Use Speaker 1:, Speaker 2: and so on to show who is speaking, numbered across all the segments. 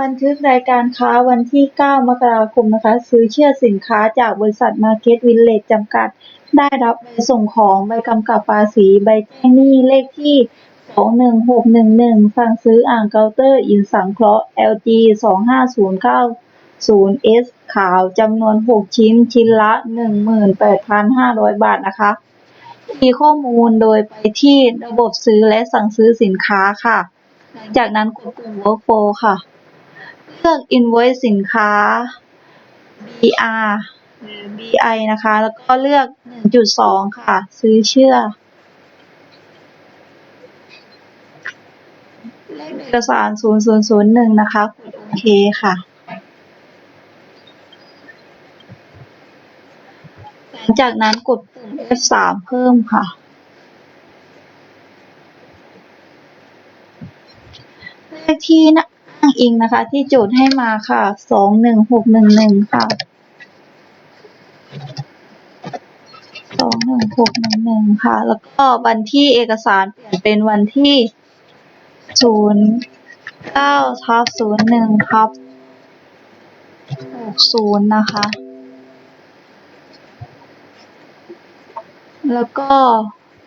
Speaker 1: บันทึกรายการค้าวันที่ 9 มกราคมนะคะ ซื้อเชื่อสินค้าจากบริษัทมาร์เก็ตวิลเลจจำกัด ได้รับใบส่งของ ใบกำกับภาษี ใบแจ้งหนี้ เลขที่ 21611 สั่งซื้ออ่างเคาน์เตอร์ อินสังเคราะห์ LG 25090S ขาวจำนวน 6 ชิ้น ชิ้นละ 18,500 บาทนะคะ มีข้อมูลโดยไปที่ระบบซื้อและสั่งซื้อสินค้าค่ะ หลังจากนั้นกดปุ่ม workflow ค่ะ ลือก invoice สินค้า BR หรือ BI นะคะ แล้วก็เลือก 1.2 ค่ะ ซื้อเชื่อ เลขเอกสาร 0001 นะคะกดโอเคค่ะหลังจากนั้นกดปุ่ม F3 เพิ่มค่ะ เลขที่อ้าง อิงนะคะ ที่โจทย์ให้มาค่ะสองหนึ่งหกหนึ่งหนึ่งค่ะสองหนึ่งหกหนึ่งหนึ่งค่ะ แล้วก็วันที่เอกสารเปลี่ยนเป็นวันที่ศูนย์เก้าทับศูนย์หนึ่งทับหกศูนย์นะคะ แล้วก็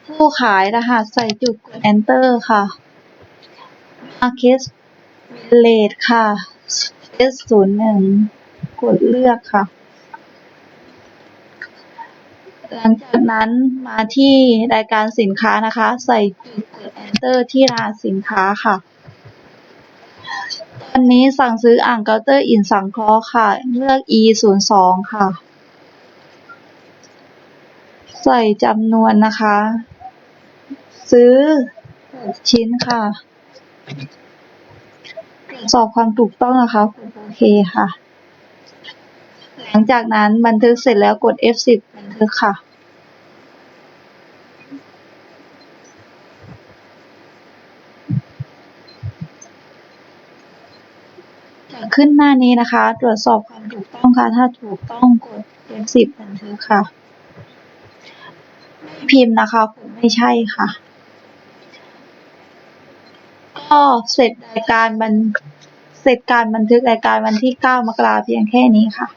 Speaker 1: ผู้ขายรหัสใส่จุดกด enter ค่ะ Market Village ค่ะ S01 กดเลือกค่ะ หลังจากนั้นมาที่รายการสินค้านะคะ ใส่จุดกด enter ที่รหัสสินค้าค่ะ ตอนนี้สั่งซื้ออ่างเคาน์เตอร์อินสังเคราะห์ค่ะ เลือก E02 ค่ะ ใส่จำนวนนะคะ ซื้อ 6 ชิ้นค่ะ สอบความถูกต้องนะคะกดโอเคค่ะ หลังจากนั้นบันทึกเสร็จแล้วกด F10 บันทึกค่ะจะขึ้นหน้านี้นะคะ ตรวจสอบความถูกต้องค่ะ ถ้าถูกต้องกด F10 บันทึกค่ะไม่พิมพ์นะคะกดไม่ใช่ค่ะ ก็เสร็จรายการบันเสร็จการบันทึกรายการวันที่ เก้า มกราเพียงแค่นี้ค่ะ